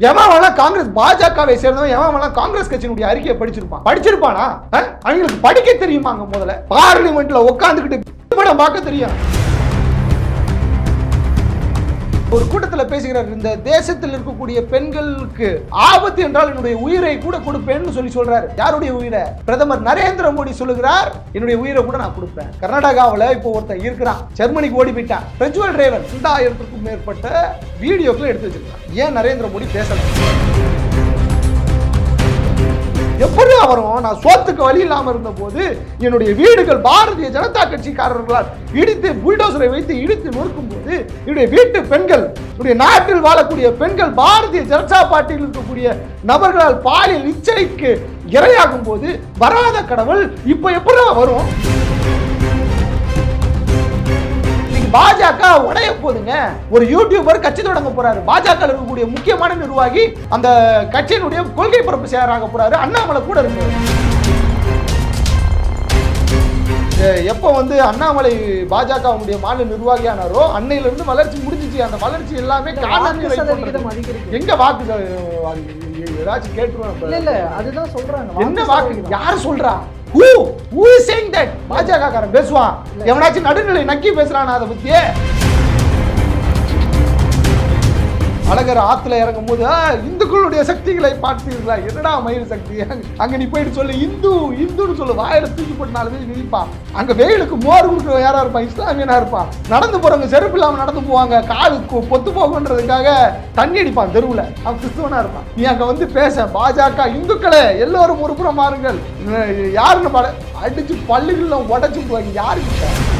எவன் காங்கிரஸ் பாஜகவை சேர்ந்தவன் எவன் காங்கிரஸ் கட்சியினுடைய அறிக்கையை படிச்சிருப்பான்? படிச்சிருப்பானா? அவங்களுக்கு படிக்க தெரியுமாங்க முதல்ல. பார்லிமெண்ட்ல உட்காந்துக்கிட்டு படம் பார்க்க தெரியும். ஒரு கூட்டத்தில் பேசுகிறார். இந்த தேசத்தில் இருக்கக்கூடிய பெண்களுக்கு ஆபத்து என்றால் என்னுடைய உயிரை கூட கொடுப்பேன்னு சொல்லி சொல்றாரு. யாருடைய உயிரை? பிரதமர் நரேந்திர மோடி சொல்லுகிறார் என்னுடைய உயிரை கூட நான் கொடுப்பேன். கர்நாடகாவில் இப்போ ஒருத்தன் இருக்கிறான். ஜெர்மனிக்கு ஓடி போயிட்டான். பிரஜ்வல் டிரைவர் ரெண்டாயிரத்துக்கும் மேற்பட்ட வீடியோக்களை எடுத்து வச்சிருக்கான். ஏன் நரேந்திர மோடி பேசலாம் எப்படி வரும்? நான் சோத்துக்கு வழி இல்லாமல் இருந்த போது என்னுடைய வீடுகள் பாரதிய ஜனதா கட்சிக்காரர்களால் இடித்து புல்டோசரை வைத்து இடித்து நொறுக்கும் போது என்னுடைய வீட்டு பெண்கள் என்னுடைய நாட்டில் வாழக்கூடிய பெண்கள் பாரதிய ஜனதா பார்ட்டியில் இருக்கக்கூடிய நபர்களால் பாலியல் இச்சைக்கு இரையாகும் போது வராத கடவுள் இப்போ எப்படி வரும்? பாஜக உடைய போதுங்க. ஒரு யூடியூபர் கட்சி தொடங்க போறாரு. பாஜக இருக்கக்கூடிய முக்கியமான நிர்வாகி அந்த கட்சியினுடைய கொள்கை பரப்பு செயலாக போறாரு. அண்ணாமலை கூட இருக்கு எப்போ வந்து அண்ணாமலை பாஜகவுடைய மாநில நிர்வாகியானாரோ அன்னையில இருந்து வளர்ச்சி முடிஞ்சிச்சு. அந்த வளர்ச்சி எல்லாமே எங்க வாக்கு ஏதாச்சும் இல்ல அதுதான் சொல்றாங்க. என்ன வாக்கு யார் சொல்றா? Who who is saying that Bajaka காரன் பேசுவான் எவனாச்சும் நடுநிலை நக்கி பேசுறானா அதை பத்தி அழகர் ஆத்துல இறங்கும் போது "ஆ, இந்துக்களுடைய சக்திகளை பார்த்தீர்களா என்னடா மயில் சக்தி? அங்க- நீ போயிட்டு சொல்லு இந்து இந்துன்னு சொல்லு வாயில தூக்கி போட்டு நாலு பேர் விதிப்பான் அங்க வெயிலுக்கு மோர் கொடுக்குற யாரா இருப்பான் இஸ்லாமியனா இருப்பான் நடந்து போறவங்க செருப்பு இல்லாம நடந்து போவாங்க காது கொ- பொத்து போகன்றதுக்காக தண்ணி அடிப்பான் தெருவுல. அவன் கிறிஸ்துவனா இருப்பான். நீ அங்க வந்து பேச பாஜக இந்துக்களே எல்லோரும் ஒரு புறம் மாறுங்கள் யாருன்னு பட அடிச்சு பல்லுகள்ல உடச்சு போவாங்க யாருக்கு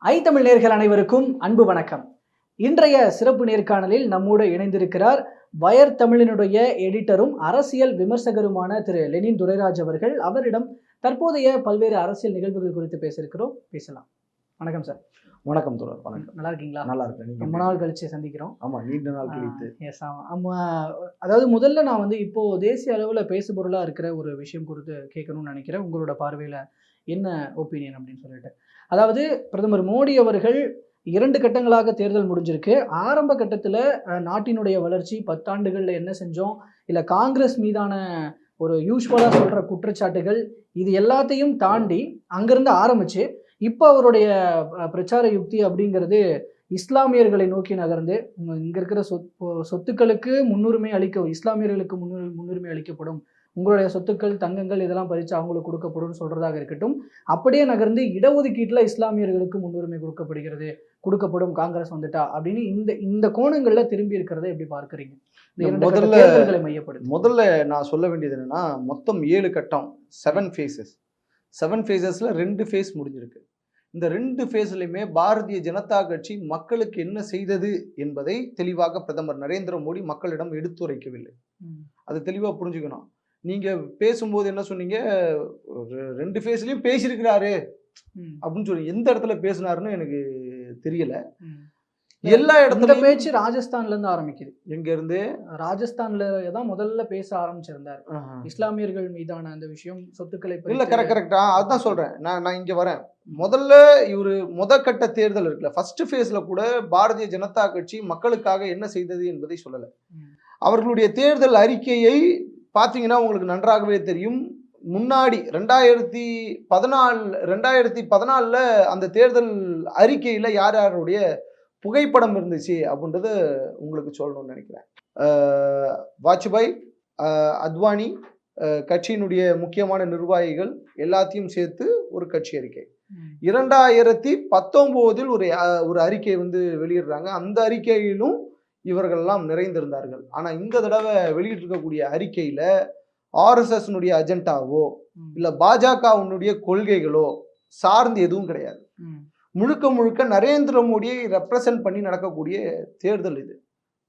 ஐ தமிழ் நேர்கள் அனைவருக்கும் அன்பு வணக்கம். இன்றைய சிறப்பு நேர்காணலில் நம்மோடு இணைந்திருக்கிறார் வயர் தமிழினுடைய எடிட்டரும் அரசியல் விமர்சகருமான திரு லெனின் துரைராஜ் அவர்கள். அவரிடம் தற்போதைய பல்வேறு அரசியல் நிகழ்வுகள் குறித்து பேச இருக்கிறோம் பேசலாம். வணக்கம் சார். வணக்கம் தோழர் வணக்கம். நல்லா இருக்கீங்களா? நல்லா இருக்கேன். ரொம்ப நாள் கழிச்சு சந்திக்கிறோம். ஆமா நீண்ட நாள் கழித்து. எஸ் ஆமா. அதாவது முதல்ல நான் வந்து இப்போ தேசிய அளவில் பேசுபொருளாக இருக்கிற ஒரு விஷயம் குறித்து கேட்கணும்னு நினைக்கிறேன். உங்களோட பார்வையில் என்ன ஒப்பீனியன் அப்படின்னு சொல்லிட்டு. அதாவது பிரதமர் மோடி அவர்கள் இரண்டு கட்டங்களாக தேர்தல் முடிஞ்சிருக்கு. ஆரம்ப கட்டத்தில் நாட்டினுடைய வளர்ச்சி பத்தாண்டுகளில் என்ன செஞ்சோம்? இல்லை காங்கிரஸ் மீதான ஒரு யூஸ்வலாக சொல்கிற குற்றச்சாட்டுகள் இது எல்லாத்தையும் தாண்டி அங்கேருந்து ஆரம்பிச்சு இப்போ அவருடைய பிரச்சார யுக்தி அப்படிங்கிறது இஸ்லாமியர்களை நோக்கி நகர்ந்து இங்கே இருக்கிற சொத் சொத்துக்களுக்கு முன்னுரிமை அளிக்க இஸ்லாமியர்களுக்கு முன்னுரிமை முன்னுரிமை அளிக்கப்படும். உங்களுடைய சொத்துக்கள் தங்கங்கள் இதெல்லாம் பறித்து அவங்களுக்கு கொடுக்கப்படும் சொல்றதாக இருக்கட்டும். அப்படியே நகர்ந்து இடஒதுக்கீட்டில் இஸ்லாமியர்களுக்கு முன்னுரிமை கொடுக்கப்படுகிறது. கொடுக்கப்படும் காங்கிரஸ் வந்துட்டா அப்படின்னு இந்த இந்த கோணங்கள்ல திரும்பி இருக்கிறத எப்படி பார்க்கறீங்க? முதல்ல- மையப்படுத்தி முதல்ல நான் சொல்ல வேண்டியது என்னன்னா மொத்தம் ஏழு கட்டம் செவன் ஃபேஸஸ் செவன் ஃபேஸஸில் ரெண்டு ஃபேஸ் முடிஞ்சிருக்கு. இந்த ரெண்டு ஃபேஸ்லையுமே பாரதிய ஜனதா கட்சி மக்களுக்கு என்ன செய்தது என்பதை தெளிவாக பிரதமர் நரேந்திர மோடி மக்களிடம் எடுத்துரைக்கவில்லை. அது தெளிவாக புரிஞ்சுக்கணும். நீங்கள் பேசும்போது என்ன சொன்னீங்க? ஒரு ரெண்டு ஃபேஸ்லையும் பேசியிருக்கிறாரு. அப்படின்னு சொல்லி. எந்த இடத்துல பேசினாருன்னு எனக்கு தெரியல. எல்லா இந்த இடத்துலயும் பேச்சு ராஜஸ்தான்ல இருந்து ஆரம்பிக்குது. எங்க இருந்து ராஜஸ்தான்ல தான் முதல்ல பேச ஆரம்பிச்சிருந்தார். இஸ்லாமியர்கள் மீதான அந்த விஷயம் சொத்துக்களை இல்ல கரெக்ட் கரெக்டா அதுதான் சொல்றேன். நான் நான் இங்க வரேன். முதல்ல இவரு முத கட்ட தேர்தல் இருக்குல்ல ஃபர்ஸ்ட் ஃபேஸ்ல கூட பாரதிய ஜனதா கட்சி மக்களுக்காக என்ன செய்தது என்பதை சொல்லல. அவர்களுடைய தேர்தல் அறிக்கையை பார்த்தீங்கன்னா உங்களுக்கு நன்றாகவே தெரியும். முன்னாடி ரெண்டாயிரத்தி பதினாலு ரெண்டாயிரத்தி பதினாலில் அந்த தேர்தல் அறிக்கையில் யார் யாருடைய புகைப்படம் இருந்துச்சு அப்படின்றத உங்களுக்கு சொல்லணும்னு நினைக்கிறேன். வாஜ்பாய் அத்வானி கட்சியினுடைய முக்கியமான நிர்வாகிகள் எல்லாத்தையும் சேர்த்து ஒரு கட்சி அறிக்கை. இரண்டாயிரத்தி பத்தொம்போதில் ஒரு ஒரு அறிக்கை வந்து வெளியிடுறாங்க. அந்த அறிக்கையிலும் இவர்கள்லாம் நிறைந்திருந்தார்கள் ஆனா இந்த தடவை வெளியிட்டிருக்கக்கூடிய அறிக்கையில ஆர்எஸ்எஸ்னுடைய அஜெண்டாவோ. இல்ல பாஜகவினுடைய கொள்கைகளோ சார்ந்து எதுவும் கிடையாது. முழுக்க முழுக்க நரேந்திர மோடியை ரெப்ரசன்ட் பண்ணி நடக்கக்கூடிய தேர்தல் இது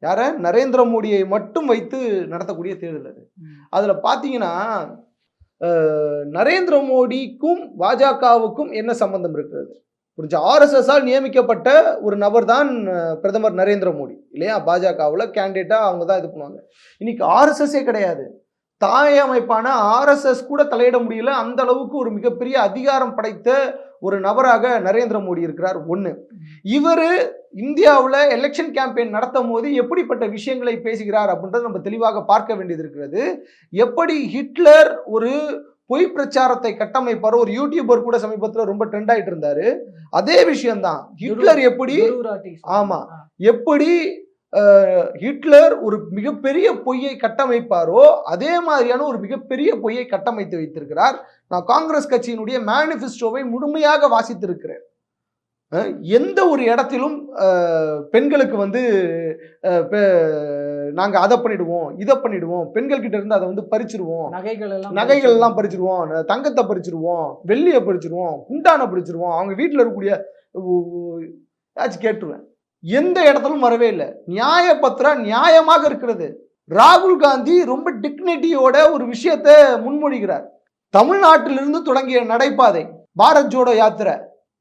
யார நரேந்திர மோடியை மட்டும் வைத்து நடத்தக்கூடிய தேர்தல் அது. அதுல பாத்தீங்கன்னா நரேந்திர மோடிக்கும் பாஜகவுக்கும் என்ன சம்பந்தம் இருக்கிறது புரிஞ்சா? ஆர்எஸ்எஸ்ஆல் நியமிக்கப்பட்ட ஒரு நபர் தான் பிரதமர் நரேந்திர மோடி. இல்லையா? பாஜகவில் கேண்டிடேட்டாக அவங்க தான் இது பண்ணுவாங்க. இன்னைக்கு ஆர்எஸ்எஸ்ஸே கிடையாது. தாய் அமைப்பான ஆர்எஸ்எஸ் கூட தலையிட முடியல. அந்த அளவுக்கு ஒரு மிகப்பெரிய அதிகாரம் படைத்த ஒரு நபராக நரேந்திர மோடி இருக்கிறார். ஒன்று இவர் இந்தியாவில் எலெக்ஷன் கேம்பெயின் நடத்தும் போது எப்படிப்பட்ட விஷயங்களை பேசுகிறார் அப்படின்றத நம்ம தெளிவாக பார்க்க வேண்டியது இருக்கிறது. எப்படி ஹிட்லர் ஒரு பொய் பிரச்சாரத்தை கட்டமைப்பார். ஒரு யூடியூபர் கூட சமீபத்தில் ரொம்ப ட்ரெண்ட் ஆயிட்டு இருந்தாரு. அதே விஷயம்தான். ஹிட்லர் எப்படி ஆமா. எப்படி ஹிட்லர் ஒரு மிகப்பெரிய பொய்யை கட்டமைப்பாரோ அதே மாதிரியான ஒரு மிகப்பெரிய பொய்யை கட்டமைத்து வைத்திருக்கிறார். நான் காங்கிரஸ் கட்சியினுடைய மேனிஃபெஸ்டோவை முழுமையாக வாசித்திருக்கிறேன். எந்த ஒரு இடத்திலும் பெண்களுக்கு வந்து நாங்க அதை பண்ணிடுவோம் இதை பண்ணிடுவோம். பெண்கள் கிட்ட இருந்து அதை வந்து பறிச்சிருவோம். நகைகள் எல்லாம் நகைகள் எல்லாம் பறிச்சிருவோம். தங்கத்தை பறிச்சிருவோம். வெள்ளியை பறிச்சிருவோம். குண்டானை பறிச்சிருவோம். அவங்க வீட்டில் இருக்கக்கூடிய ஏதாச்சும் கேட்டுருவேன். எந்த இடத்திலும் வரவே இல்லை. நியாயப்பத்திரா நியாயமாக இருக்கிறது. ராகுல் காந்தி ரொம்ப டிக்னிட்டியோட ஒரு விஷயத்தை முன்மொழிகிறார். தமிழ்நாட்டிலிருந்து தொடங்கிய நடைபாதை பாரத் ஜோடோ யாத்திரை.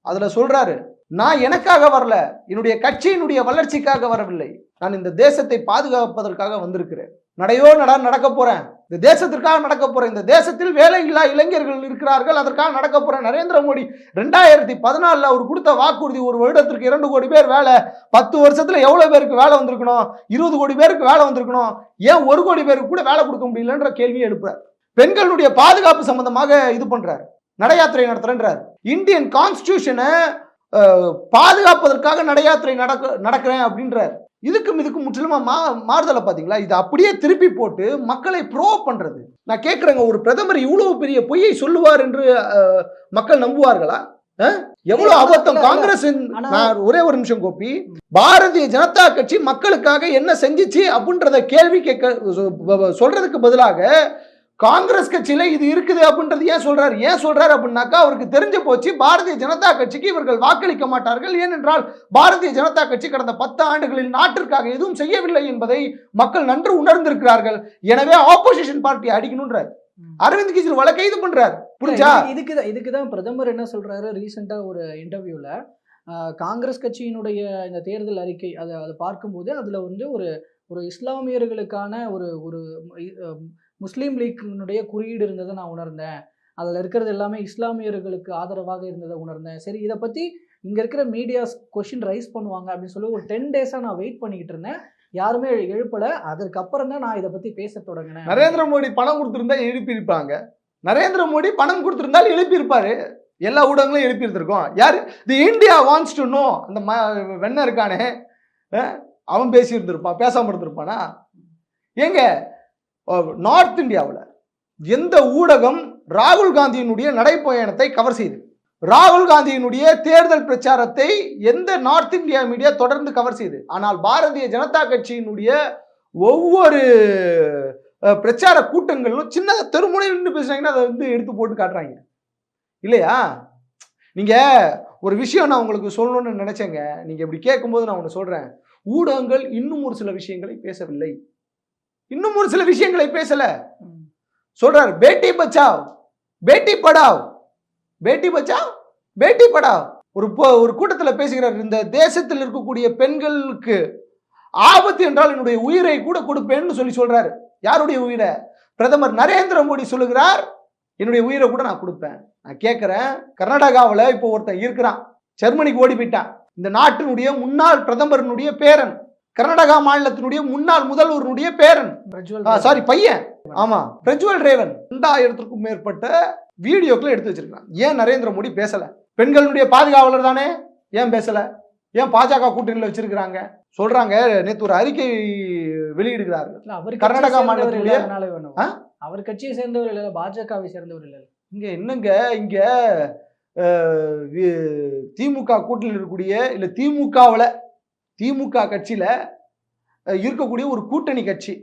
அதுல சொல்றாரு நான் எனக்காக வரல என்னுடைய கட்சியினுடைய வளர்ச்சிக்காக வரவில்லை. நான் இந்த தேசத்தை பாதுகாப்பதற்காக வந்திருக்கிறேன். நடையோ நட நடக்க போறேன். இந்த தேசத்திற்காக நடக்க போறேன். இந்த தேசத்தில் வேலை இல்லா இளைஞர்கள் இருக்கிறார்கள். அதற்காக நடக்க போறேன். நரேந்திர மோடி ரெண்டாயிரத்தி பதினாலில் அவர் கொடுத்த வாக்குறுதி ஒரு வருடத்திற்கு இரண்டு கோடி பேர் வேலை பத்து வருஷத்துல எவ்வளவு பேருக்கு வேலை வந்திருக்கணும்? இருபது கோடி பேருக்கு வேலை வந்திருக்கணும்? ஏன் ஒரு கோடி பேருக்கு கூட வேலை கொடுக்க முடியலன்ற கேள்வியை எழுப்புறார். பெண்களுடைய பாதுகாப்பு சம்பந்தமாக இது பண்றாரு. நடையாத்திரை நடத்துறேன்றார். இந்தியன் கான்ஸ்டியூஷனை பாதுகாப்பதற்காக நடையாத்திரை நடக்க நடக்கிறேன் அப்படின்றார். இதுக்கும் இதுக்கும் முற்றிலுமா மா மாறுதலை பார்த்தீங்களா இது அப்படியே திருப்பி போட்டு மக்களை ப்ரோ பண்றது. நான் கேட்குறேங்க ஒரு பிரதமர் இவ்வளவு பெரிய பொய்யை சொல்லுவார் என்று மக்கள் நம்புவார்களா? எவ்வளவு அபத்தம். காங்கிரஸ் நான் ஒரே ஒரு நிமிஷம் கோப்பி பாரதிய ஜனதா கட்சி மக்களுக்காக என்ன செஞ்சுச்சு அப்படின்றத கேள்வி கேட்க சொல்றதுக்கு பதிலாக காங்கிரஸ் கட்சியில இது இருக்குது அப்படின்றது ஏன் சொல்றாரு? ஏன் சொல்றாரு அப்படின்னாக்கா அவருக்கு தெரிஞ்சு போச்சு பாரதிய ஜனதா கட்சிக்கு இவர்கள் வாக்களிக்க மாட்டார்கள். ஏனென்றால் பாரதிய ஜனதா கட்சி கடந்த பத்து ஆண்டுகளில் நாட்டிற்காக எதுவும் செய்யவில்லை என்பதை மக்கள் நன்று உணர்ந்திருக்கிறார்கள். எனவே ஆப்போசிஷன் பார்ட்டி அடிக்கணும்ன்றார். அரவிந்த் கெஜ்ரிவாலை கைது பண்றார். புரிஞ்சா? இதுக்கு- இதுக்கு தான் இதுக்கு தான் பிரதமர் என்ன சொல்றாரு ரீசெண்டா ஒரு இன்டர்வியூல காங்கிரஸ் கட்சியினுடைய இந்த தேர்தல் அறிக்கை அதை அதை பார்க்கும்போது அதுல வந்து ஒரு ஒரு இஸ்லாமியர்களுக்கான ஒரு ஒரு முஸ்லீம் லீக்கினுடைய குறியீடு இருந்ததை நான் உணர்ந்தேன். அதில் இருக்கிறது எல்லாமே இஸ்லாமியர்களுக்கு ஆதரவாக இருந்ததை உணர்ந்தேன். சரி இதை பற்றி இங்கே இருக்கிற மீடியாஸ் கொஷின் ரைஸ் பண்ணுவாங்க அப்படின்னு சொல்லி ஒரு டென் டேஸாக நான் வெயிட் பண்ணிக்கிட்டு இருந்தேன். யாருமே எழுப்பலை. அதுக்கப்புறம் தான் நான் இதை பற்றி பேச தொடங்கினேன். நரேந்திர மோடி பணம் கொடுத்திருந்தா எழுப்பியிருப்பாங்க நரேந்திர மோடி பணம் கொடுத்திருந்தால் எழுப்பியிருப்பாரு எல்லா ஊடகங்களும் எழுப்பியிருந்திருக்கோம் யார்? The India wants to know அந்த ம வெண்ண இருக்கானே. அவன் பேசியிருந்திருப்பான் பேசாம இருந்திருப்பானா? ஏங்க நார்த் இந்தியாவில் எந்த ஊடகம் ராகுல் காந்தியினுடைய நடைப்பயணத்தை கவர் செய்து? ராகுல் காந்தியினுடைய தேர்தல் பிரச்சாரத்தை எந்த நார்த் இந்தியா மீடியா தொடர்ந்து கவர் செய்து? ஆனால் பாரதிய ஜனதா கட்சியினுடைய ஒவ்வொரு பிரச்சார கூட்டங்களிலும் சின்ன தெருமுனை நின்று பேசுறாங்கன்னா அதை வந்து எடுத்து போட்டு காட்டுறாங்க. இல்லையா? நீங்க ஒரு விஷயம் நான் உங்களுக்கு சொல்லணும்னு நினைச்சேங்க. நீங்க இப்படி கேட்கும்போது நான் ஒன்று சொல்றேன். ஊடகங்கள் இன்னும் ஒரு சில விஷயங்களை பேசவில்லை. இன்னும் ஒரு சில விஷயங்களை பேசல. சொல்றாரு பேட்டி பச்சாவ் பேட்டி படாவ் பேட்டி பச்சாவ் பேட்டி படாவ். ஒரு ஒரு கூட்டத்தில் பேசுகிறார் இந்த தேசத்தில் இருக்கக்கூடிய பெண்களுக்கு ஆபத்து என்றால் என்னுடைய உயிரை கூட கொடுப்பேன்னு சொல்லி சொல்றாரு. யாருடைய உயிரை? பிரதமர் நரேந்திர மோடி சொல்லுகிறார் என்னுடைய உயிரை கூட நான் கொடுப்பேன். நான் கேட்குறேன் கர்நாடகாவில் இப்போ ஒருத்தன் இருக்கிறான். ஜெர்மனிக்கு ஓடி போயிட்டான். இந்த நாட்டினுடைய முன்னாள் பிரதமரினுடைய பேரன். கர்நாடகா மாநிலத்தினுடைய முன்னாள் முதல்வருடைய பேரன். சாரி பையன். ஆமா பிரஜ்வல் ரேவன். ரெண்டாயிரத்திற்கும் மேற்பட்ட வீடியோக்களை எடுத்து வச்சிருக்கான் ஏன் நரேந்திர மோடி பேசல? பெண்களுடைய பாதுகாவலர் தானே? ஏன் பேசல? ஏன் பாஜக கூட்டணியில் வச்சிருக்கிறாங்க? சொல்றாங்க நேத்து ஒரு அறிக்கை வெளியிடுகிறார்கள். கர்நாடகா மாநிலத்தினுடைய-? அவர் கட்சியை சேர்ந்தவர் இல்ல பாஜகவை சேர்ந்தவர் இல்ல. இங்க என்னங்க இங்க திமுக கூட்டணியில் இருக்கக்கூடிய இல்ல திமுகவில் திமுக கட்சியில் இருக்கக்கூடிய ஒரு கூட்டணி கட்சி.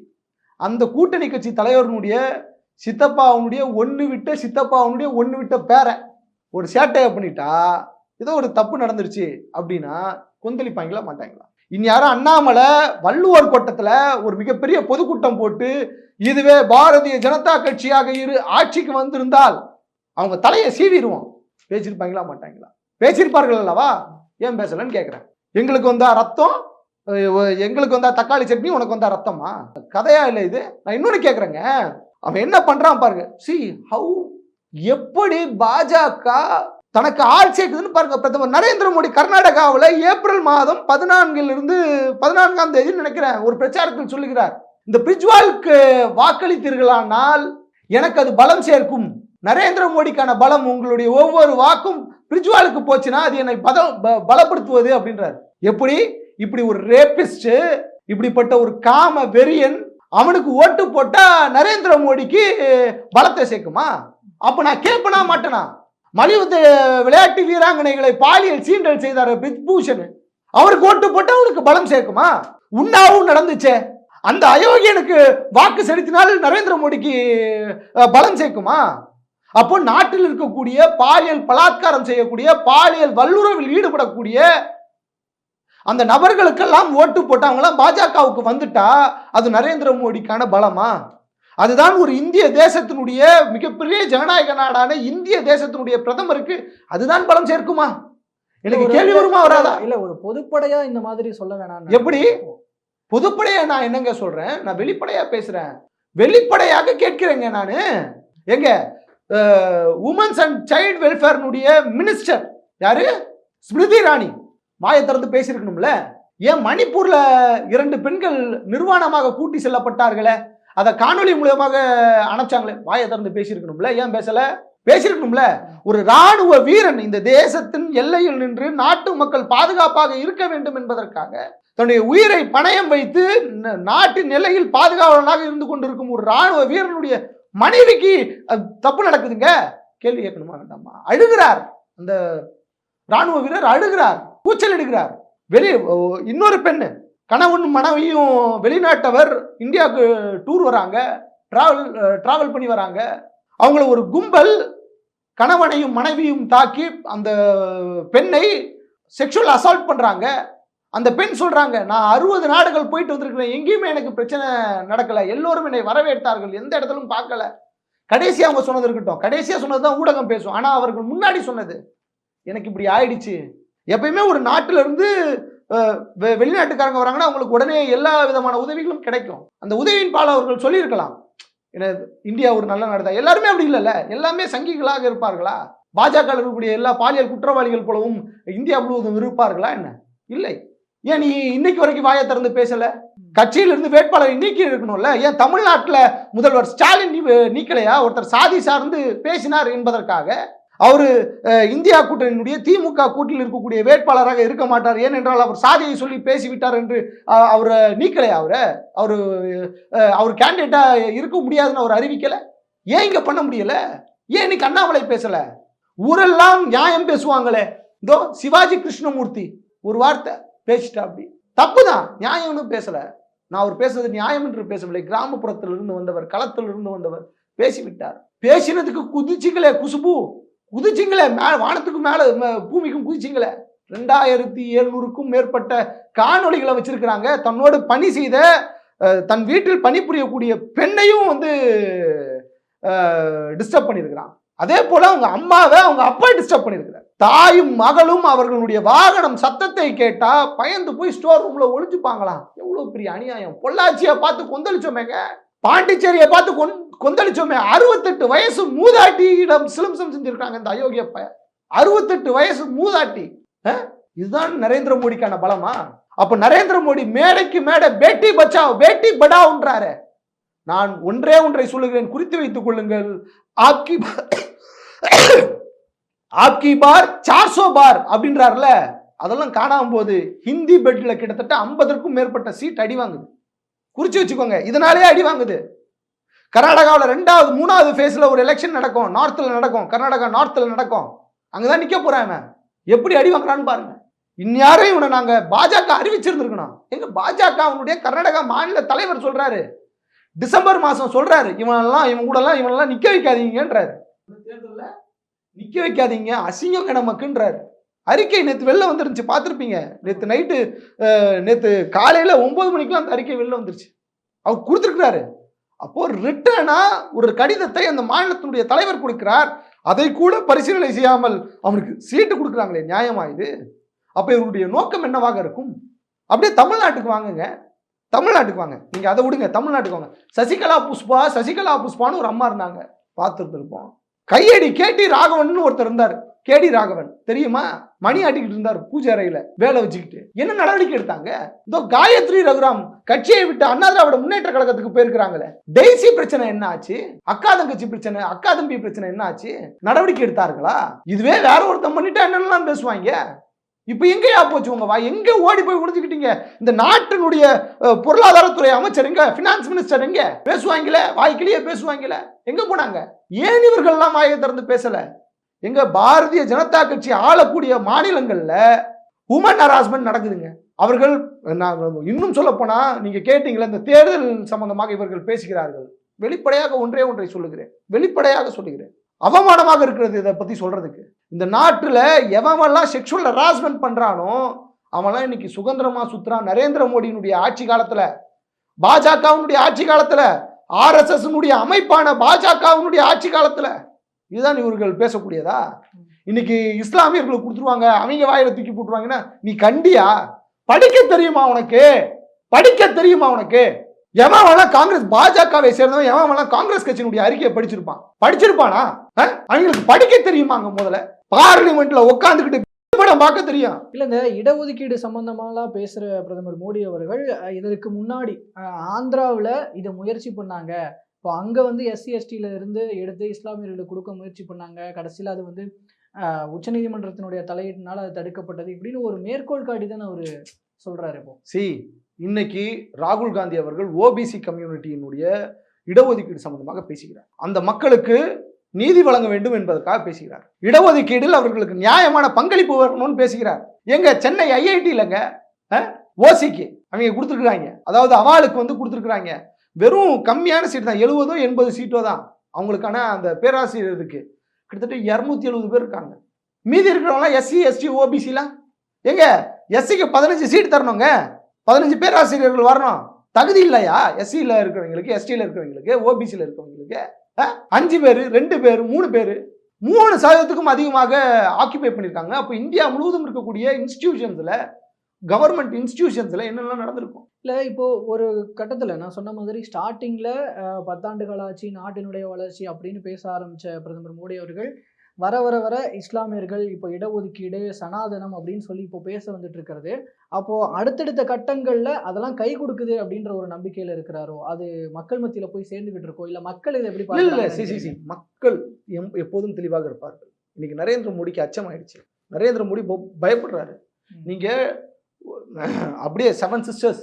அந்த கூட்டணி கட்சி தலைவருடைய சித்தப்பா அவனுடைய ஒன்று விட்ட சித்தப்பா அவனுடைய ஒன்று விட்ட பேரன் ஒரு சேட்டையை பண்ணிட்டா ஏதோ ஒரு தப்பு நடந்துருச்சு அப்படின்னா கொந்தளிப்பாங்களா மாட்டாங்களா? இனி யாரும் அண்ணாமலை வள்ளுவர் கோட்டத்தில் ஒரு மிகப்பெரிய பொதுக்கூட்டம் போட்டு இதுவே பாரதிய ஜனதா கட்சியாக இரு ஆட்சிக்கு வந்திருந்தால் அவங்க தலையை சீவிடுவோம் பேசியிருப்பாங்களா மாட்டாங்களா? பேசியிருப்பார்கள் அல்லவா? ஏன் பேசலன்னு கேட்குறேன் எங்களுக்கு வந்தா ரத்தம் எங்களுக்கு வந்தா தக்காளி சட்னி உனக்கு வந்தா ரத்தமா? கதையா இல்லை இது? நான் இன்னொன்று கேட்குறேங்க அவன் என்ன பண்றான் பாருங்க. சி ஹவு எப்படி பாஜக தனக்கு ஆள் சேர்க்குதுன்னு பாருங்க பிரதமர் நரேந்திர மோடி கர்நாடகாவில் ஏப்ரல் மாதம் பதினான்கில் இருந்து பதினான்காம் தேதி நினைக்கிறேன் ஒரு பிரச்சாரத்தில் சொல்லுகிறார். இந்த பிரிஜ்வாலுக்கு வாக்களித்தீர்களானால் எனக்கு அது பலம் சேர்க்கும். நரேந்திர மோடிக்கான பலம் உங்களுடைய ஒவ்வொரு வாக்கும் பிரிஜ்வாலுக்கு போச்சுன்னா அது என்னை பதம் ப- பலப்படுத்துவது அப்படின்றார். எப்படி? இப்படி ஒரு ரேபிஸ்ட் இப்படிப்பட்ட ஒரு காம வெறியன் அவனுக்கு ஓட்டு போட்டா நரேந்திர மோடிக்கு பலத்தை சேர்க்குமா? அப்ப நான் கேட்பனா மாட்டேனா? மலிவு விளையாட்டு வீராங்கனைகளை பாலியல் சீண்டல் செய்தார் பிரித்பூஷன் அவருக்கு ஓட்டு போட்டு அவனுக்கு பலம் சேர்க்குமா? உண்ணாவும் நடந்துச்சே. அந்த அயோக்கியனுக்கு வாக்கு செலுத்தினால் நரேந்திர மோடிக்கு பலம் சேர்க்குமா? அப்போ நாட்டில் இருக்கக்கூடிய பாலியல் பலாத்காரம் செய்யக்கூடிய பாலியல் வல்லுறவில் ஈடுபடக்கூடிய அந்த நபர்களுக்கெல்லாம் ஓட்டு போட்டவங்களாம் பாஜகவுக்கு வந்துட்டா அது நரேந்திர மோடிக்கான பலமா? அதுதான் ஒரு இந்திய தேசத்தினுடைய மிகப்பெரிய ஜனநாயக நாடான இந்திய தேசத்தினுடைய பிரதமருக்கு அதுதான் பலம் சேர்க்குமா? எனக்கு கேள்வி வருமா வராதா? இல்ல ஒரு பொதுப்படையா இந்த மாதிரி சொல்ல வேணாம் எப்படி? பொதுப்படையா நான் என்னங்க சொல்றேன்? நான் வெளிப்படையா பேசுறேன். வெளிப்படையாக கேட்கிறேங்க நானு. எங்க? உமன்ஸ் அண்ட் சைல்டு வெல்ஃபேர்னுடைய மினிஸ்டர் யாரு? ஸ்மிருதி ராணி வாயை திறந்து பேசியிருக்கணும்ல? ஏன் மணிப்பூர்ல இரண்டு பெண்கள் நிர்வாணமாக கூட்டி செல்லப்பட்டார்களே? அதை காணொளி மூலமாக அணைச்சாங்களே வாயை திறந்து பேசியிருக்கணும்ல? ஏன் பேசல? பேசியிருக்கணும்ல? ஒரு ராணுவ வீரன் இந்த தேசத்தின் எல்லையில் நின்று நாட்டு மக்கள் பாதுகாப்பாக இருக்க வேண்டும் என்பதற்காக தன்னுடைய உயிரை பணயம் வைத்து நாட்டின் எல்லையில் பாதுகாவலனாக இருந்து கொண்டிருக்கும் ஒரு ராணுவ வீரனுடைய மனைவிக்கு அது தப்பு நடக்குதுங்க? கேள்வி கேட்கணுமா வேண்டாமா? அழுகிறார். அந்த ராணுவ வீரர் அழுகிறார். கூச்சல் எடுக்கிறார் வெளி இன்னொரு பெண்ணு கணவன் மனைவியும் வெளிநாட்டவர் இந்தியாவுக்கு டூர் வராங்க. டிராவல் டிராவல் பண்ணி வராங்க. அவங்கள ஒரு கும்பல் கணவனையும் மனைவியும் தாக்கி அந்த பெண்ணை செக்ஷுவல் அசால்ட் பண்ணுறாங்க அந்த பெண் சொல்கிறாங்க நான் அறுபது நாடுகள் போயிட்டு வந்திருக்கிறேன். எங்கேயுமே எனக்கு பிரச்சனை நடக்கலை. எல்லோரும் என்னை வரவேற்றார்கள். எந்த இடத்துலும் பார்க்கல. கடைசியாக அவங்க சொன்னது இருக்கட்டும். கடைசியாக சொன்னது தான் ஊடகம் பேசும். ஆனால் அவர்கள் முன்னாடி சொன்னது எனக்கு இப்படி ஆயிடுச்சு. எப்பயுமே ஒரு நாட்டிலிருந்து வெ- வெளிநாட்டுக்காரங்க வராங்கன்னா அவங்களுக்கு உடனே எல்லா விதமான உதவிகளும் கிடைக்கும். அந்த உதவியின் பால் அவர்கள் சொல்லியிருக்கலாம். இந்தியா ஒரு நல்ல நாடு தான். எல்லாருமே அப்படி இல்லைல்ல. எல்லாமே சங்கிகளாக இருப்பார்களா? பாஜக இருக்கக்கூடிய எல்லா பாலியல் குற்றவாளிகள் போலவும் இந்தியா முழுவதும் இருப்பார்களா என்ன? இல்லை. ஏன் நீ இன்னைக்கு வரைக்கும் வாயை திறந்து பேசல? கட்சியிலிருந்து வேட்பாளரை நீக்கி இருக்கணும்ல? ஏன் தமிழ்நாட்டில் முதல்வர் ஸ்டாலின் நீ- நீக்கலையா? ஒருத்தர் சாதி சார்ந்து பேசினார் என்பதற்காக அவர் இந்தியா கூட்டணியினுடைய திமுக கூட்டில் இருக்கக்கூடிய வேட்பாளராக இருக்க மாட்டார். ஏனென்றால் அவர் சாதியை சொல்லி பேசிவிட்டார் என்று அவரை நீக்கலையா அவரை? அவர் அவர் கேண்டிடேட்டாக இருக்க முடியாதுன்னு அவர் அறிவிக்கலை? ஏன் இங்கே பண்ண முடியல? ஏன் இன்னைக்கு அண்ணாமலை பேசலை? ஊரெல்லாம் நியாயம் பேசுவாங்களே. இதோ சிவாஜி கிருஷ்ணமூர்த்தி ஒரு வார்த்தை. பேசிட்டா அப்படி. தப்புதான். நியாயம்னு பேசல. நான் அவர் பேசுறது நியாயம் என்று பேசவில்லை. கிராமப்புறத்தில் இருந்து வந்தவர் களத்தில் இருந்து வந்தவர் பேசிவிட்டார். பேசினதுக்கு குதிச்சிங்களே குசுபு. குதிச்சிங்களே மே வானத்துக்கு மேலே பூமிக்கும் குதிச்சிங்களே. ரெண்டாயிரத்தி எழுநூறுக்கும் மேற்பட்ட காணொளிகளை வச்சிருக்கிறாங்க. தன்னோடு பணி செய்த தன் வீட்டில் பணிபுரியக்கூடிய பெண்ணையும் வந்து டிஸ்டர்ப் பண்ணியிருக்கிறான். அதே போல் அவங்க அம்மாவை அவங்க அப்பா டிஸ்டர்ப் பண்ணியிருக்கிறார். தாயும் மகளும் அவர்களுடைய வாகனம் சத்தத்தை கேட்டா பயந்து போய் ஸ்டோர் ரூம்ல ஒழிச்சுப்பாங்களாம் எவ்வளவு பெரிய அநியாயம். பொள்ளாச்சியை பார்த்து கொந்தளிச்சோமேங்க. பாண்டிச்சேரியை பார்த்து கொந் கொந்தளிச்சோமே. அறுபத்தெட்டு வயசு மூதாட்டியிடம் சிலம்சம் செஞ்சிருக்காங்க இந்த அயோக்கிய பய அறுபத்தெட்டு வயசு மூதாட்டி. இதுதான் நரேந்திர மோடிக்கான பலமா? அப்ப நரேந்திர மோடி மேடைக்கு மேடை பேட்டி பச்சாவ் பேட்டி படாவுன்றாரு. நான் ஒன்றே ஒன்றை சொல்லுகிறேன். குறித்து வைத்துக் கொள்ளுங்கள். ஆப்கி ஆப்கி பார் சார்சோ பார் அப்படின்றாருல அதெல்லாம் காணாம போது ஹிந்தி பெட்ல கிட்டத்தட்ட ஐம்பதற்கும் மேற்பட்ட சீட் அடி வாங்குது. குறிச்சு வச்சுக்கோங்க. இதனாலேயே அடி வாங்குது. கர்நாடகாவில் ரெண்டாவது மூணாவது ஃபேஸில் ஒரு எலெக்ஷன் நடக்கும். நார்த்தில் நடக்கும். கர்நாடகா நார்த்தில் நடக்கும். அங்கே தான் நிற்க போகிறான் இவன். எப்படி அடி வாங்குறான்னு பாருங்க. இந்நேரம் இவனை நாங்கள் பாஜக அறிவிச்சிருந்துருக்கணும். எங்க பாஜக அவனுடைய கர்நாடகா மாநில தலைவர் சொல்றாரு. டிசம்பர் மாதம் சொல்றாரு. இவனெல்லாம் இவன் கூடலாம் இவனெல்லாம் நிற்க வைக்காதீங்கன்றாரு. தேர்தலில் நிற்க வைக்காதீங்க. அசிங்கம் கிடமக்குன்றார். அறிக்கை நேற்று வெளில வந்துருந்துச்சு. பார்த்துருப்பீங்க. நேற்று நைட்டு நேற்று காலையில் ஒம்பது மணிக்கெலாம் அந்த அறிக்கை வெளில வந்துருச்சு. அவர் கொடுத்துருக்குறாரு. அப்போது ரிட்டர்னாக ஒரு கடிதத்தை அந்த மாநிலத்தினுடைய தலைவர் கொடுக்கிறார். அதை கூட பரிசீலனை செய்யாமல் அவனுக்கு சீட்டு கொடுக்குறாங்களே நியாயமா இது? அப்போ இவருடைய நோக்கம் என்னவாக இருக்கும்? அப்படியே தமிழ்நாட்டுக்கு வாங்குங்க. தமிழ்நாட்டுக்கு வாங்க. நீங்கள் அதை விடுங்க. தமிழ்நாட்டுக்கு வாங்க. சசிகலா புஷ்பா சசிகலா புஷ்பான்னு ஒரு அம்மா இருந்தாங்க. பார்த்துருந்துருப்போம். கையடி கேடி ராகவன் ஒருத்தர் இருந்தார். கேடி ராகவன். தெரியுமா? மணி ஆட்டிக்கிட்டு இருந்தார் பூஜை அறையில வேலை வச்சுக்கிட்டு. என்ன நடவடிக்கை எடுத்தாங்க? இதோ காயத்ரி ரகுராம் கட்சியை விட்டு அண்ணா திராவிட முன்னேற்ற கழகத்துக்கு போயிருக்கிறாங்களே. டெய்ஸி பிரச்சனை என்ன ஆச்சு? அக்கா தங்கச்சி பிரச்சனை அக்கா தம்பி பிரச்சனை என்ன ஆச்சு? நடவடிக்கை எடுத்தார்களா? இதுவே வேற ஒருத்தன் பண்ணிட்டா என்னென்னலாம் பேசுவாங்க? இப்ப எங்கேயா போச்சு உங்க வா எங்க ஓடி போய் ஒளிஞ்சுக்கிட்டீங்க இந்த நாட்டினுடைய பொருளாதாரத்துறை அமைச்சர் எங்க? பினான்ஸ் மினிஸ்டர் எங்க? பேசுவாங்களே? வாய்க்கிலேயே பேசுவாங்களே? எங்க போனாங்க? ஏன் இவர்கள்லாம் வாயை திறந்து பேசல? எங்க பாரதிய ஜனதா கட்சி ஆளக்கூடிய மாநிலங்கள்ல உமன் ஹராஸ்மெண்ட் நடக்குதுங்க. அவர்கள் இன்னும் சொல்ல போனா நீங்க கேட்டீங்களா இந்த தேர்தல் சம்பந்தமாக இவர்கள் பேசுகிறார்கள். வெளிப்படையாக ஒன்றே ஒன்றை சொல்லுகிறேன். வெளிப்படையாக சொல்லுகிறேன். அவமானமாக இருக்கிறது இதை பத்தி சொல்றதுக்கு. இந்த நாட்டுல எவன்லாம் செக்ஷுவல் ஹராஸ்மெண்ட் பண்றானோ அவன்லாம் இன்னைக்கு சுதந்திரமா சுத்துறான். நரேந்திர மோடியினுடைய ஆட்சி காலத்துல பாஜகவினுடைய ஆட்சி காலத்துல ஆர்எஸ்எஸ் அமைப்பான பாஜகவினுடைய ஆட்சி காலத்துல இதுதான் இவர்கள் பேசக்கூடியதா? இன்னைக்கு இஸ்லாமியர்களுக்கு கொடுத்துருவாங்க அவங்க வாயில தூக்கி போட்டுருவாங்கன்னா நீ கண்டியா? படிக்க தெரியுமா உனக்கு? படிக்க தெரியுமா உனக்கு? எவன் வேணா காங்கிரஸ் பாஜகவை சேர்ந்தவன் எவன் வேணா காங்கிரஸ் கட்சியினுடைய அறிக்கையை படிச்சிருப்பான்? படிச்சிருப்பானா? அவங்களுக்கு படிக்க தெரியுமாங்க முதல்ல. பார்லிமெண்ட்ல உட்காந்துக்கிட்டு படம் பார்க்க தெரியும். இல்ல இந்த இடஒதுக்கீடு சம்பந்தமாலாம் பேசுற பிரதமர் மோடி அவர்கள் இதற்கு முன்னாடி ஆந்திராவுல இதை முயற்சி பண்ணாங்க. இப்போ அங்க வந்து எஸ்சி எஸ்டில இருந்து எடுத்து இஸ்லாமியர்களுக்கு கொடுக்க முயற்சி பண்ணாங்க. கடைசியில அது வந்து உச்சநீதிமன்றத்தினுடைய தலையீட்டினால அது தடுக்கப்பட்டது இப்படின்னு ஒரு மேற்கோள் காட்டி தானே அவரு சொல்றாரு இப்போ. சி இன்னைக்கு ராகுல் காந்தி அவர்கள் ஓபிசி கம்யூனிட்டியினுடைய இடஒதுக்கீடு சம்பந்தமாக பேசுகிறார். அந்த மக்களுக்கு நீதி வழங்க வேண்டும் என்பதற்காக பேசுகிறார். இடஒதுக்கீடில் அவர்களுக்கு நியாயமான பங்களிப்பு வரணும்னு பேசுகிறார். எங்க சென்னை ஐஐடிலங்க ஓசிக்கு அவங்க கொடுத்துருக்குறாங்க. அதாவது அவாளுக்கு வந்து கொடுத்துருக்குறாங்க. வெறும் கம்மியான சீட் தான். எழுபதோ எண்பது சீட்டோ தான் அவங்களுக்கான அந்த பேராசிரியர் இதுக்கு கிட்டத்தட்ட இரநூத்தி எழுபது பேர் இருக்காங்க. மீதி இருக்கிறவங்களாம் எஸ்சி எஸ்டி ஓபிசிலாம் எங்க? எஸ்சிக்கு பதினஞ்சு சீட் தரணுங்க. பதினஞ்சு பேராசிரியர்கள் வரணும். தகுதி இல்லையா? எஸ்சியில் இருக்கிறவங்களுக்கு எஸ்டியில் இருக்கிறவங்களுக்கு ஓபிசியில் இருக்கிறவங்களுக்கு. அஞ்சு பேர் ரெண்டு பேர் மூணு பேர் மூணு சதவீதத்துக்கும் அதிகமாக ஆக்கிபை பண்ணியிருக்காங்க. அப்போ இந்தியா முழுவதும் இருக்கக்கூடிய இன்ஸ்டிடியூஷன்ஸில் கவர்மெண்ட் இன்ஸ்டிடியூஷன்ஸில் என்னெல்லாம் நடந்திருக்கும்? இல்லை இப்போது ஒரு கட்டத்தில் நான் சொன்ன மாதிரி ஸ்டார்டிங்கில் பத்தாண்டு பத்தாண்டுகள் நாட்டினுடைய வளர்ச்சி அப்படின்னு பேச ஆரம்பித்த பிரதமர் மோடி அவர்கள் வர வர வர இஸ்லாமியர்கள் இப்போ இடஒதுக்கீடு சனாதனம் அப்படின்னு சொல்லி இப்போ பேச வந்துட்டு இருக்கிறது. அப்போ அடுத்தடுத்த கட்டங்கள்ல அதெல்லாம் கை கொடுக்குது அப்படின்ற ஒரு நம்பிக்கையில இருக்கிறாரோ? அது மக்கள் மத்தியில போய் சேர்ந்துகிட்டு இருக்கோ? இல்ல மக்கள் இதை எப்படி இல்ல இல்ல. பார்க்கறாங்கன்னு சி சி சி. நினைக்கிறீங்க? மக்கள் எம் எப்போதும் தெளிவாக இருப்பார்கள். இன்னைக்கு நரேந்திர மோடிக்கு அச்சம் ஆயிடுச்சு நரேந்திர மோடி பயப்படுறாரு. நீங்க அப்படியே செவன் சிஸ்டர்ஸ்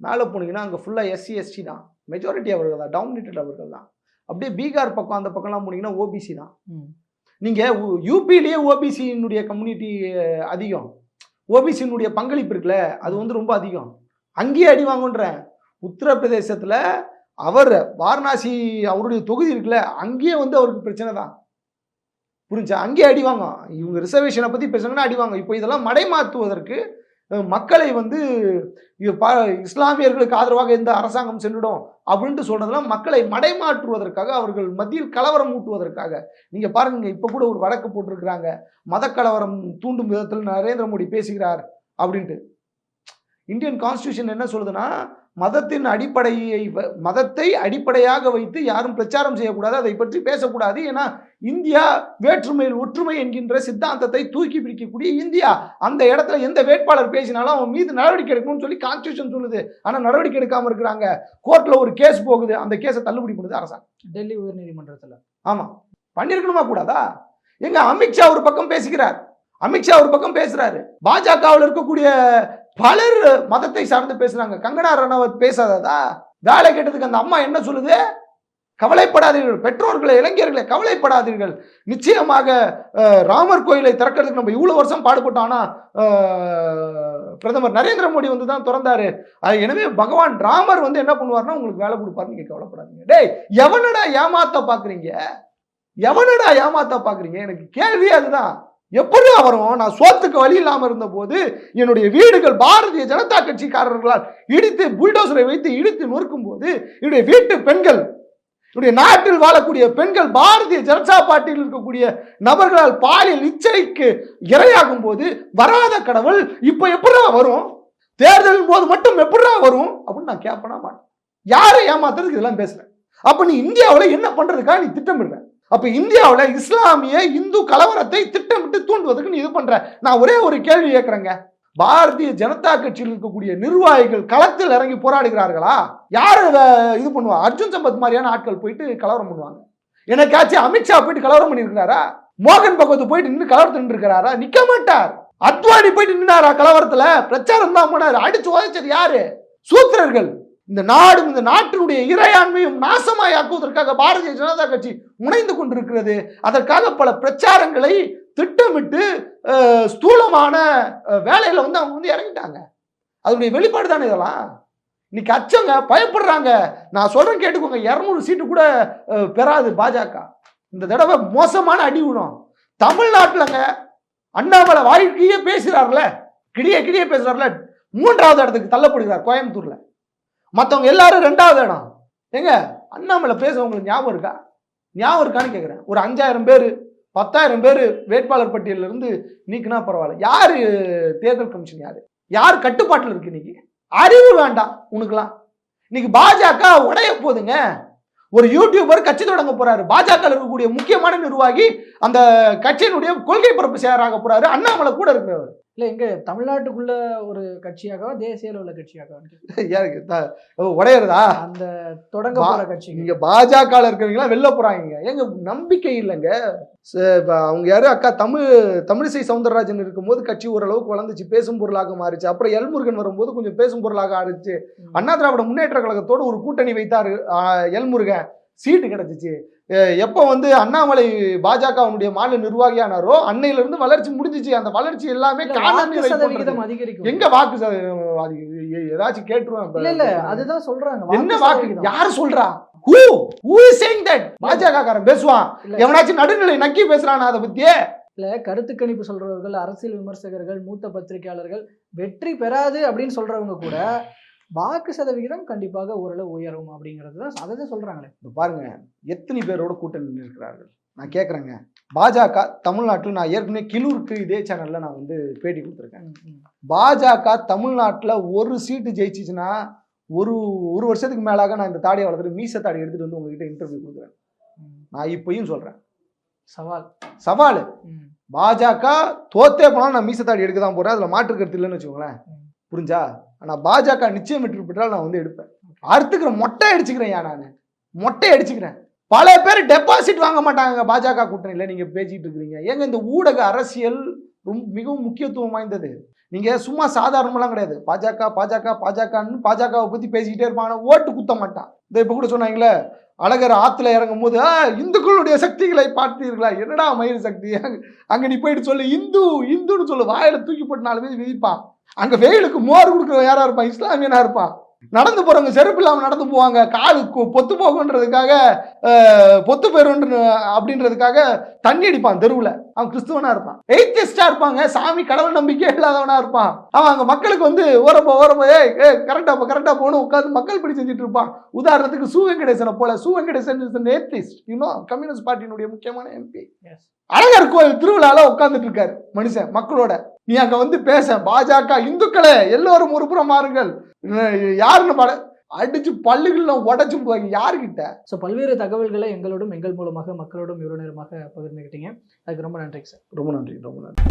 மேலே போனீங்கன்னா அங்கே ஃபுல்லாக எஸ்சி எஸ்டி தான் மெஜாரிட்டி அவர்கள் தான். டவுமினேட்டட் அவர்கள் தான் அப்படியே பீகார் பக்கம் அந்த பக்கம்லாம் போனீங்கன்னா ஓபிசி தான். நீங்கள் யூபிலேயே ஓபிசியினுடைய கம்யூனிட்டி அதிகம். ஓபிசியினுடைய பங்களிப்பு இருக்குல்ல அது வந்து ரொம்ப அதிகம். அங்கேயே அடி வாங்குன்றேன். உத்தரப்பிரதேசத்தில் அவர் வாரணாசி அவருடைய தொகுதி இருக்குல்ல அங்கேயே வந்து அவருக்கு பிரச்சனை தான். புரிஞ்சா? அங்கேயே அடி இவங்க ரிசர்வேஷனை பற்றி பேசுனாங்கன்னா அடி இப்போ இதெல்லாம் மடைமாற்றுவதற்கு மக்களை வந்து பா இஸ்லாமியர்களுக்கு ஆதரவாக எந்த அரசாங்கம் சென்றுடும் அப்படின்ட்டு சொல்றதெல்லாம் மக்களை மடைமாற்றுவதற்காக அவர்கள் மத்தியில் கலவரம் ஊட்டுவதற்காக. நீங்க பாருங்க இப்ப கூட ஒரு வழக்கு போட்டிருக்கிறாங்க. மத கலவரம் தூண்டும் விதத்தில் நரேந்திர மோடி பேசுகிறார் அப்படின்ட்டு. இந்தியன் கான்ஸ்டியூஷன் என்ன சொல்லுதுன்னா மதத்தின் அடிப்படையை மதத்தை அடிப்படையாக வைத்து யாரும் பிரச்சாரம் செய்யக்கூடாது அதை பற்றி பேசக்கூடாது ஏன்னா இந்தியா வேற்றுமையில் ஒற்றுமை என்கின்ற சித்தாந்தத்தை தூக்கி பிடிக்கக்கூடிய இந்தியா. அந்த இடத்துல எந்த வேட்பாளர் பேசினாலும் அவன் மீது நடவடிக்கை எடுக்கணும்னு சொல்லி கான்ஸ்டியூஷன் சொல்லுது. ஆனா நடவடிக்கை எடுக்காம இருக்கிறாங்க. கோர்ட்ல ஒரு கேஸ் போகுது. அந்த கேஸை தள்ளுபடி பண்ணுது அரசாங்கம். டெல்லி உயர்நீதிமன்றத்துல. ஆமா. பண்ணிருக்கணுமா கூடாதா? எங்க அமித்ஷா ஒரு பக்கம் பேசுகிறார் அமித்ஷா ஒரு பக்கம் பேசுறாரு. பாஜகவில் இருக்கக்கூடிய பலர் மதத்தை சார்ந்து பேசுறாங்க. கங்கனா ரணவத் பேசாததா? வேலை கேட்டதுக்கு அந்த அம்மா என்ன சொல்லுது? கவலைப்படாதீர்கள். பெற்றோர்களை இளைஞர்களை கவலைப்படாதீர்கள். நிச்சயமாக ராமர் கோயிலை திறக்கிறதுக்கு நம்ம இவ்வளவு வருஷம் பாடுபட்டோம் பிரதமர் நரேந்திர மோடி வந்து தான் திறந்தாரு. அது எனவே பகவான் ராமர் வந்து என்ன பண்ணுவார்னா உங்களுக்கு வேலை கொடுப்பாரு நீங்க கவலைப்படாதீங்க. டேய் எவனடா ஏமாத்த பாக்குறீங்க? எவனடா ஏமாத்த பாக்குறீங்க? எனக்கு கேள்வி அதுதான். எப்படி வரும் நான் சோத்துக்கு வழி இல்லாம இருந்த போது என்னுடைய வீடுகள் பாரதிய ஜனதா கட்சிக்காரர்களால் இடித்து புல்டோசரை வைத்து இடித்து நொறுக்கும் போது என்னுடைய வீட்டு பெண்கள் என்னுடைய நாட்டில் வாழக்கூடிய பெண்கள் பாரதிய ஜனதா பார்ட்டியில் இருக்கக்கூடிய நபர்களால் பாலியல் இச்சைக்கு இரையாகும் போது வராத கடவுள் இப்ப எப்படா வரும்? தேர்தலின் போது மட்டும் எப்படா வரும்? அப்படின்னு நான் கேட்பனா மாட்டேன். யாரை ஏமாத்துறதுக்கு இதெல்லாம் பேசுறேன். அப்ப நீ இந்தியாவில் என்ன பண்றதுக்காக நீ திட்டமிடுற? அப்ப இந்தியாவில் இஸ்லாமிய இந்து கலவரத்தை திட்டமிட்டு தூண்டுவதற்கு நீ இது பண்ற? நான் ஒரே ஒரு கேள்வி கேட்கறேங்க பாரதிய ஜனதா கட்சியில் இருக்கக்கூடிய நிர்வாகிகள் களத்தில் இறங்கி போராடுகிறார்களா? யார் இது பண்ணுவா? அர்ஜுன் சம்பத் மாதிரியான ஆட்கள் போயிட்டு கலவரம் பண்ணுவாங்க. எனக்காச்சும் அமித்ஷா போயிட்டு கலவரம் பண்ணியிருக்கிறாரா? மோகன் பகவத் போயிட்டு நின்று கலவரத்தில் நின்றுருக்கிறாரா? நிக்க மாட்டார். அத்வானி போயிட்டு நின்னாரா கலவரத்துல? பிரச்சாரம் தான் பண்ணாரு அடிச்சு உதைச்சது யாரு? சூத்திரர்கள். இந்த நாடும் இந்த நாட்டினுடைய இறையாண்மையும் நாசமாயாக்குவதற்காக பாரதிய ஜனதா கட்சி முனைந்து கொண்டிருக்கிறது. அதற்காக பல பிரச்சாரங்களை திட்டமிட்டு ஸ்தூலமான வேலையில் வேலையில வந்து அவங்க வந்து இறங்கிட்டாங்க. அதனுடைய வெளிப்பாடு தானே இதெல்லாம்? இன்னைக்கு அச்சங்க பயப்படுறாங்க. நான் சொல்றேன் கேட்டுக்கோங்க இரநூறு சீட்டு கூட பெறாது பாஜக. இந்த தடவை மோசமான அடி விடும். தமிழ்நாட்டுலங்க அண்ணாமலை வாழ்க்கையே பேசுறாருல கிடிய கிடிய பேசுறாருல மூன்றாவது இடத்துக்கு தள்ளப்படுகிறார் கோயம்புத்தூர்ல. மற்றவங்க எல்லாரும் ரெண்டாவது இடம் ஏங்க அண்ணாமலை பேச உங்களுக்கு ஞாபகம் இருக்கா? ஞாபகம் இருக்கான்னு கேட்குறேன் ஒரு அஞ்சாயிரம் பேர் பத்தாயிரம் பேர் வேட்பாளர் பட்டியலிருந்து இருந்து நீக்கினா பரவாயில்ல. யார் தேர்தல் கமிஷன் யார்? யார் கட்டுப்பாட்டில் இருக்கு இன்னைக்கு? அறிவு வேண்டாம் உனக்குலாம். இன்னைக்கு பாஜக உடைய போகுதுங்க ஒரு யூடியூபர் கட்சி தொடங்க போறாரு. பாஜக இருக்கக்கூடிய முக்கியமான நிர்வாகி அந்த கட்சியினுடைய கொள்கை பரப்பு செயலராக போறாரு. அண்ணாமலை கூட இருக்கிறவர். இல்ல எங்க தமிழ்நாட்டுக்குள்ள ஒரு கட்சியாகவா தேசிய அளவுல கட்சியாகவா? உடையறதா அந்த தொடங்க பா- போற கட்சி இங்க பாஜக இருக்கிறவங்க வெளில போறாங்க. எங்க நம்பிக்கை இல்லைங்க. அவங்க யாரு? அக்கா தமிழ் தமிழிசை சவுந்தரராஜன் இருக்கும்போது கட்சி ஓரளவுக்கு வளர்ந்துச்சு. பேசும் பொருளாக மாறிச்சு. அப்புறம் எல்முருகன் வரும்போது கொஞ்சம் பேசும் பொருளாக ஆறிச்சு. அண்ணா திராவிட முன்னேற்ற கழகத்தோடு ஒரு கூட்டணி வைத்தாரு எல்முருகன் சீட்டு கிடைச்சிச்சு. எப்போ வந்து அண்ணாமலை பாஜகவுடைய மாநில நிர்வாகியானாரோ அன்னையில இருந்து வளர்ச்சி முடிஞ்சிச்சு. அந்த வளர்ச்சி எல்லாமே அதிகரிக்கும். எங்க வாக்கு ஏதாச்சும் கேட்டுருவேன் இல்ல. அதுதான் சொல்றாங்க. என்ன வாக்கு. யாரு சொல்றா? Who who is saying that Bajaka காரன் பேசுவான். எவனாச்சும் நடுநிலை நக்கி பேசுறானா அதை பத்தி இல்ல கருத்து கணிப்பு சொல்றவர்கள் அரசியல் விமர்சகர்கள் மூத்த பத்திரிகையாளர்கள் வெற்றி பெறாது அப்படின்னு சொல்றவங்க கூட வாக்கு சதவிகிதம் கண்டிப்பாக ஓரளவு உயரும் அப்படிங்கிறது தான் அதை தான் சொல்றாங்களே. இப்ப பாருங்க எத்தனை பேரோட கூட்டணி இருக்கிறார்கள் நான் கேட்குறேங்க பாஜக தமிழ்நாட்டில் நான் ஏற்கனவே கிலூருக்கு இதே சேனல்ல நான் வந்து பேட்டி கொடுத்துருக்கேன். பாஜக தமிழ்நாட்டில் ஒரு சீட்டு ஜெயிச்சிச்சுன்னா ஒரு ஒரு வருஷத்துக்கு மேலாக நான் இந்த தாடியை வளர்த்துட்டு மீச தாடி எடுத்துட்டு வந்து உங்ககிட்ட இன்டர்வியூ கொடுக்குறேன். நான் இப்பயும் சொல்றேன். சவால். சவால். பாஜக தோத்தே போனாலும் நான் மீசத்தாடி எடுக்க தான் போறேன். அதுல மாற்று கருத்து இல்லைன்னு வச்சுக்கோங்களேன். புரிஞ்சா? ஆனால் பாஜக நிச்சயம் வெற்றி பெற்றால் நான் வந்து எடுப்பேன். அறுத்துக்கிற மொட்டை அடிச்சுக்கிறேன் நான். மொட்டை அடிச்சுக்கிறேன். பல பேர் டெபாசிட் வாங்க மாட்டாங்க பாஜக கூட்டணியில் நீங்கள் பேசிட்டு இருக்கிறீங்க. ஏங்க இந்த ஊடக அரசியல் ரொம்ப மிகவும் முக்கியத்துவம் வாய்ந்தது. நீங்கள் சும்மா சாதாரணமெல்லாம் கிடையாது. பாஜக பாஜக பாஜகன்னு பாஜகவை பற்றி பேசிக்கிட்டே இருப்பாங்க ஓட்டு குத்த மாட்டான். இந்த இப்போ கூட சொன்னாங்களே அழகர் ஆற்றுல இறங்கும் போது "ஆ, இந்துக்களுடைய சக்திகளை பார்த்தீர்களா? என்னடா மயில் சக்தி? அங்கே நீ போயிட்டு சொல்லு. இந்து இந்துன்னு சொல்லு. வாயில தூக்கி போட்டு நாலு பேர் விதிப்பான் அங்க வெயிலுக்கு மோர் கொடுக்குறவன் யாரா இருப்பான்? இஸ்லாமியனா இருப்பான். நடந்து போறவங்க செருப்பு இல்லாம நடந்து போவாங்க. காலு பொத்து போகுன்றதுக்காக பொத்து போயிருன்ற அப்படின்றதுக்காக தண்ணி அடிப்பான் தெருவுல. அவன் கிறிஸ்துவனா இருப்பான். எய்த்திஸ்டா இருப்பாங்க. சாமி கடவுள் நம்பிக்கை இல்லாதவனா இருப்பான். அவன் அங்க மக்களுக்கு வந்து ஓரப்போ ஓரப்போ ஏய் ஏய் கரெக்டா போ கரெக்டா போன்னு உட்காந்து மக்கள் படி செஞ்சுட்டு இருப்பான். உதாரணத்துக்கு சு வெங்கடேசனை போல. Su Venkatesan atheist you know communist பார்ட்டியினுடைய முக்கியமான எம்பி. அழகர் கோயில் திருவிழால உட்கார்ந்துட்டு இருக்காரு மனுஷன் மக்களோட. நீ அங்க வந்து பேச. பாஜக இந்துக்களே எல்லோரும் ஒரு புறம் மாறுங்கள் யாருன்னு பாட அடிச்சு பல்லுகள்ல உடைச்சு போவாங்க. யாருக்கிட்ட ஸோ பல்வேறு தகவல்களை எங்களோடும் எங்கள் மூலமாக மக்களோடும் இவ்வளோ நேரமாக பகிர்ந்துக்கிட்டீங்க அதுக்கு ரொம்ப நன்றி சார் ரொம்ப நன்றி ரொம்ப நன்றி.